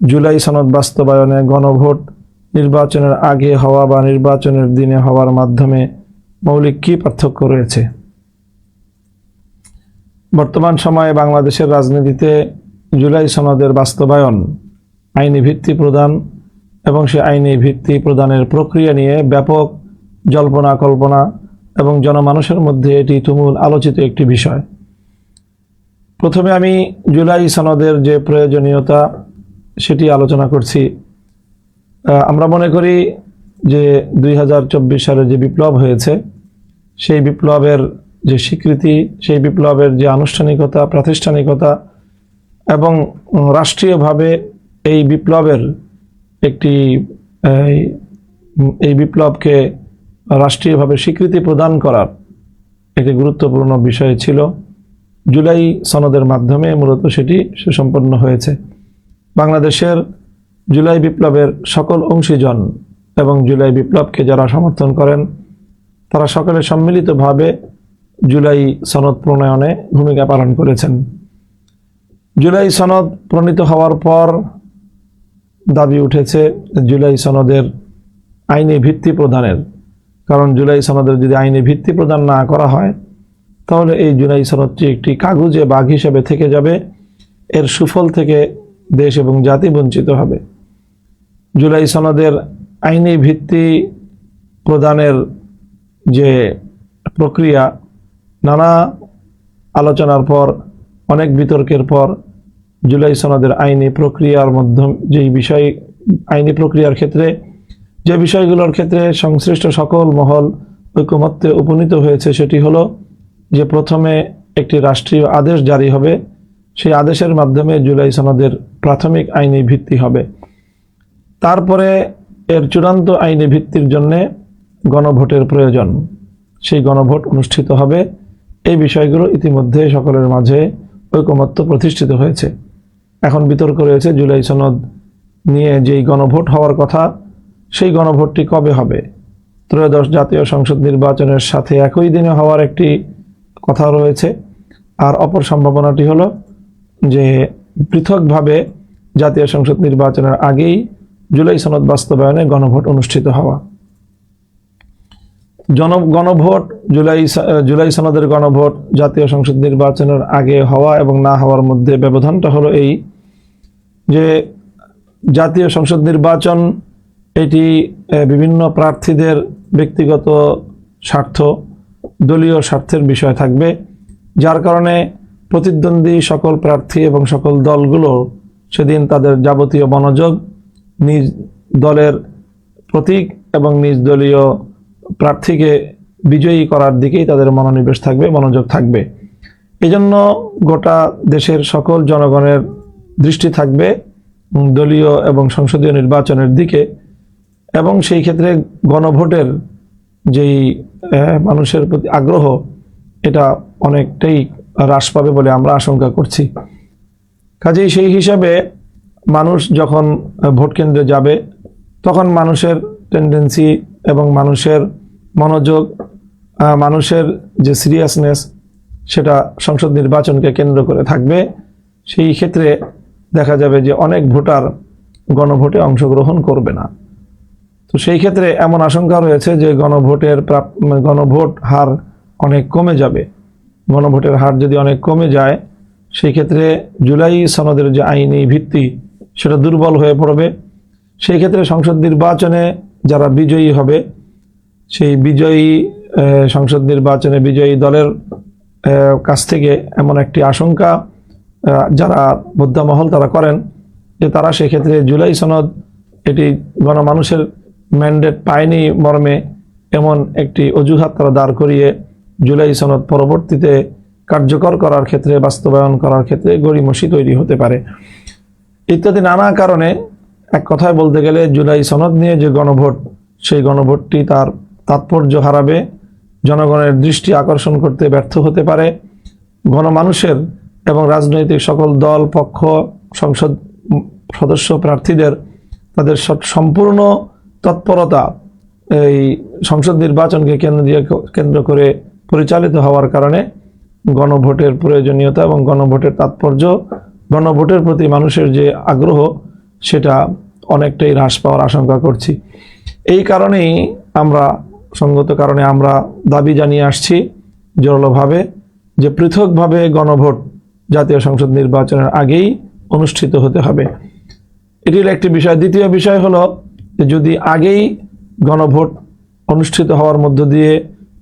জুলাই সনদ বাস্তবায়নে গণভোট, নির্বাচনের আগে হওয়া বা নির্বাচনের দিনে হওয়ার মাধ্যমে মৌলিক কী পার্থক্য রয়েছে? বর্তমান সময়ে বাংলাদেশের রাজনীতিতে জুলাই সনদের বাস্তবায়ন আইনি ভিত্তি প্রদান এবং সে আইনি ভিত্তি প্রদানের প্রক্রিয়া নিয়ে ব্যাপক জল্পনা কল্পনা এবং জনমানুষের মধ্যে এটি তুমুল আলোচিত একটি বিষয়। প্রথমে আমি জুলাই সনদের যে প্রয়োজনীয়তা সেটি আলোচনা করছি। আমরা মনে করি যে দুই হাজার চব্বিশ সালে যে বিপ্লব হয়েছে সেই বিপ্লবের যে স্বীকৃতি সেই বিপ্লবের যে আনুষ্ঠানিকতা প্রাতিষ্ঠানিকতা এবং রাষ্ট্রীয়ভাবে এই বিপ্লবের একটি এই, এই বিপ্লবকে রাষ্ট্রীয়ভাবে স্বীকৃতি প্রদান করার একটি গুরুত্বপূর্ণ বিষয় ছিল। জুলাই সনদের মাধ্যমে মূলত সেটি সুসম্পন্ন হয়েছে। বাংলাদেশের জুলাই বিপ্লবের সকল অংশীজন এবং জুলাই বিপ্লবকে যারা সমর্থন করেন, তারা সকলে সম্মিলিতভাবে জুলাই সনদ প্রণয়নে ভূমিকা পালন করেছেন। জুলাই সনদ প্রণীত হওয়ার পর দাবি উঠেছে জুলাই সনদের আইনি ভিত্তি প্রদানের। কারণ জুলাই সনদের যদি আইনি ভিত্তি প্রদান না করা হয়, তাহলে এই জুলাই সনদটি একটি কাগজে বাঘ হিসেবে থেকে যাবে। এর সুফল থেকে দেশ এবং জাতি বঞ্চিত হবে। জুলাই সনদের আইনি ভিত্তি প্রদানের যে প্রক্রিয়া, নানা আলোচনার পর, অনেক বিতর্কের পর, জুলাই সনদের আইনি প্রক্রিয়ার মাধ্যম যেই বিষয় আইনি প্রক্রিয়ার ক্ষেত্রে, যে বিষয়গুলোর ক্ষেত্রে সংশ্লিষ্ট সকল মহল ঐকমত্যে উপনীত হয়েছে সেটি হলো যে প্রথমে একটি রাষ্ট্রীয় আদেশ জারি হবে। সেই আদেশের মাধ্যমে জুলাই সনদের প্রাথমিক আইনি ভিত্তি হবে। তারপরে এর চূড়ান্ত আইনি ভিত্তির জন্যে গণভোটের প্রয়োজন। সেই গণভোট অনুষ্ঠিত হবে। এই বিষয়গুলো ইতিমধ্যে সকলের মাঝে ঐকমত্য প্রতিষ্ঠিত হয়েছে। এখন বিতর্ক রয়েছে জুলাই সনদ নিয়ে যেই গণভোট হওয়ার কথা, সেই গণভোটটি কবে হবে? ত্রয়োদশ জাতীয় সংসদ নির্বাচনের সাথে একই দিনে হওয়ার একটি কথা রয়েছে। আর অপর সম্ভাবনাটি হলো যে পৃথকভাবে জাতীয় সংসদ নির্বাচনের আগেই জুলাই সনদ বাস্তবায়নে গণভোট অনুষ্ঠিত হওয়া। জন, গণভোট, জুলাই জুলাই সনদের গণভোট জাতীয় সংসদ নির্বাচনের আগে হওয়া এবং না হওয়ার মধ্যে ব্যবধানটা হলো এই যে জাতীয় সংসদ নির্বাচন, এটি বিভিন্ন প্রার্থীদের ব্যক্তিগত স্বার্থ, দলীয় স্বার্থের বিষয় থাকবে, যার কারণে প্রতিদ্বন্দ্বী সকল প্রার্থী এবং সকল দলগুলো সেদিন তাদের যাবতীয় মনোযোগ নিজ দলের প্রতীক এবং নিজ দলীয় প্রার্থীকে বিজয়ী করার দিকেই তাদের মনোনিবেশ থাকবে, মনোযোগ থাকবে। এজন্য গোটা দেশের সকল জনগণের দৃষ্টি থাকবে দলীয় এবং সংসদীয় নির্বাচনের দিকে এবং সেই ক্ষেত্রে গণভোটের যেই মানুষের প্রতি আগ্রহ, এটা অনেকটাই হ্রাস পাবে বলে আমরা আশঙ্কা করছি। কাজেই সেই হিসাবে মানুষ যখন ভোট কেন্দ্রে যাবে, তখন মানুষের টেন্ডেন্সি এবং মানুষের মনোযোগ মানুষের যে সিরিয়াসনেস সেটা সংসদ নির্বাচনকে কেন্দ্র করে থাকবে। সেই ক্ষেত্রে দেখা যাবে যে অনেক ভোটার গণভোটে অংশগ্রহণ করবে না। তো সেই ক্ষেত্রে এমন আশঙ্কা রয়েছে যে গণভোটের প্রাপ- গণভোট হার অনেক কমে যাবে। গণভোটের হার যদি অনেক কমে যায় সেই ক্ষেত্রে জুলাই সনদের যে আইনি ভিত্তি, সেটা দুর্বল হয়ে পড়বে। সেই ক্ষেত্রে সংসদ নির্বাচনে যারা বিজয়ী হবে, সেই বিজয়ী সংসদ নির্বাচনে বিজয়ী দলের কাছ থেকে এমন একটি আশঙ্কা যারা মহল তারা করেন, যে তারা সেক্ষেত্রে জুলাই সনদ এটি গণমানুষের ম্যান্ডেট পায়নি মর্মে, এমন একটি অজুহাত তারা দাঁড় করিয়ে জুলাই সনদ পরবর্তীতে কার্যকর করার ক্ষেত্রে, বাস্তবায়ন করার ক্ষেত্রে গড়িমসি তৈরি হতে পারে। ইত্যাদি নানা কারণে, এক কথায় বলতে গেলে জুলাই সনদ নিয়ে যে গণভোট, সেই গণভোটটি তার তাৎপর্য হারাবে। জনগণের দৃষ্টি আকর্ষণ করতে ব্যর্থ হতে পারে। গণমানুষের এবং রাজনৈতিক সকল দল, পক্ষ, সংসদ সদস্য প্রার্থীদের তাদের সম্পূর্ণ তৎপরতা এই সংসদ নির্বাচনকে কেন্দ্র দিয়ে কেন্দ্র করে পরিচালিত হওয়ার কারণে গণভোটের প্রয়োজনীয়তা এবং গণভোটের তাৎপর্য, গণভোটের প্রতি মানুষের যে আগ্রহ, সেটা অনেকটাই হ্রাস পাওয়ার আশঙ্কা করছি। এই কারণেই আমরা, সঙ্গত কারণে আমরা দাবি জানিয়ে আসছি জোরালোভাবে যে পৃথকভাবে গণভোট জাতীয় সংসদ নির্বাচনের আগেই অনুষ্ঠিত হতে হবে। এটির একটি বিষয়। দ্বিতীয় বিষয় হলো যদি আগেই গণভোট অনুষ্ঠিত হওয়ার মধ্য দিয়ে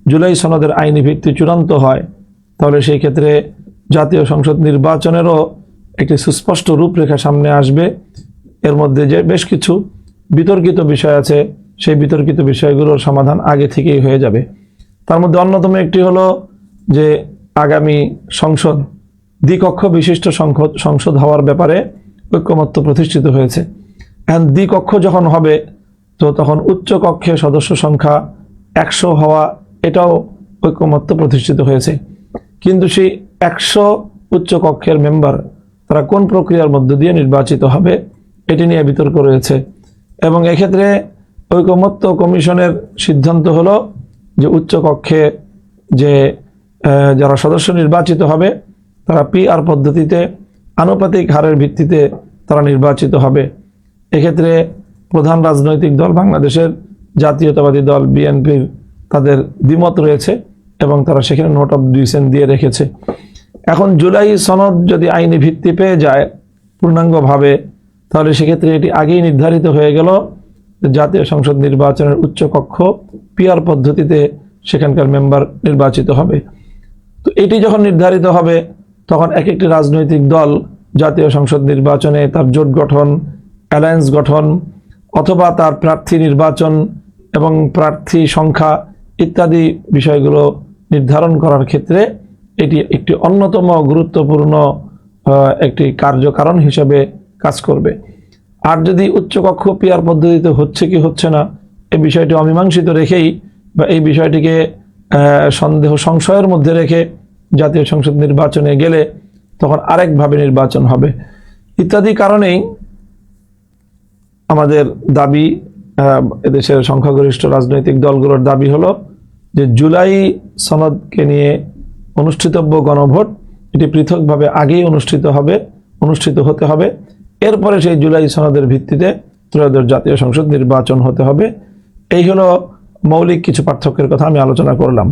জুলাই সনদের আইনি ভিত্তি চূড়ান্ত হয় তাহলে সেই ক্ষেত্রে জাতীয় সংসদ নির্বাচনেরও একটি সুস্পষ্ট রূপরেখা সামনে আসবে। এর মধ্যে যে বেশ কিছু বিতর্কিত বিষয় আছে, সেই বিতর্কিত বিষয়গুলোর সমাধান আগে থেকেই হয়ে যাবে। তার মধ্যে অন্যতম একটি হলো যে আগামী সংসদ, দ্বিকক্ষ বিশিষ্ট সংসদ সংসদ হওয়ার ব্যাপারে ঐক্যমত্য প্রতিষ্ঠিত হয়েছে। এখন দ্বিকক্ষ যখন হবে, তো তখন উচ্চ কক্ষে সদস্য সংখ্যা একশো হওয়া, এটাও ঐক্যমত্য প্রতিষ্ঠিত হয়েছে। কিন্তু সেই একশো উচ্চ কক্ষের মেম্বার তারা কোন প্রক্রিয়ার মধ্য দিয়ে নির্বাচিত হবে, এটি নিয়ে বিতর্ক রয়েছে। এবং এক্ষেত্রে ঐকমত্য কমিশনের সিদ্ধান্ত হলো যে উচ্চ কক্ষে যে যারা সদস্য নির্বাচিত হবে, তারা পিআর পদ্ধতিতে আনুপাতিক হারের ভিত্তিতে তারা নির্বাচিত হবে। এক্ষেত্রে প্রধান রাজনৈতিক দল বাংলাদেশের জাতীয়তাবাদী দল, বিএনপির তাদের দ্বিমত রয়েছে। এবং তারা সেখানে নোট অফ ডিসিশন দিয়ে রেখেছে। এখন জুলাই সনদ যদি আইনি ভিত্তি পেয়ে যায় পূর্ণাঙ্গভাবে, তাহলে সেক্ষেত্রে এটি আগেই নির্ধারিত হয়ে গেল জাতীয় সংসদ নির্বাচনের উচ্চকক্ষ পিআর পদ্ধতিতে সেখানকার মেম্বার নির্বাচিত হবে। তো এটি যখন নির্ধারিত হবে, তখন এক একটি রাজনৈতিক দল জাতীয় সংসদ নির্বাচনে তার জোট গঠন, অ্যালায়েন্স গঠন অথবা তার প্রার্থী নির্বাচন এবং প্রার্থী সংখ্যা ইত্যাদি বিষয়গুলো নির্ধারণ করার ক্ষেত্রে এটি একটি অন্যতম গুরুত্বপূর্ণ একটি কার্যকারণ হিসেবে কাজ করবে। আর যদি উচ্চকক্ষ পিয়ার পদ্ধতিতে হচ্ছে কি হচ্ছে না এই বিষয়টি অমীমাংসিত রেখেই বা এই বিষয়টিকে সন্দেহ সংশয়ের মধ্যে রেখে জাতীয় সংসদ নির্বাচনে গেলে তখন আরেকভাবে নির্বাচন হবে। ইত্যাদি কারণেই আমাদের দাবি এদেশের সংখ্যাগরিষ্ঠ রাজনৈতিক দলগুলোর দাবি হলো যে জুলাই সনদকে নিয়ে অনুষ্ঠিতব্য গণভোট, এটি পৃথকভাবে আগেই অনুষ্ঠিত হবে, অনুষ্ঠিত হতে হবে। এরপরে সেই জুলাই সনদের ভিত্তিতে ত্রয়োদশ জাতীয় সংসদ নির্বাচন হতে হবে। এই হলো মৌলিক কিছু পার্থক্যের কথা আমি আলোচনা করলাম।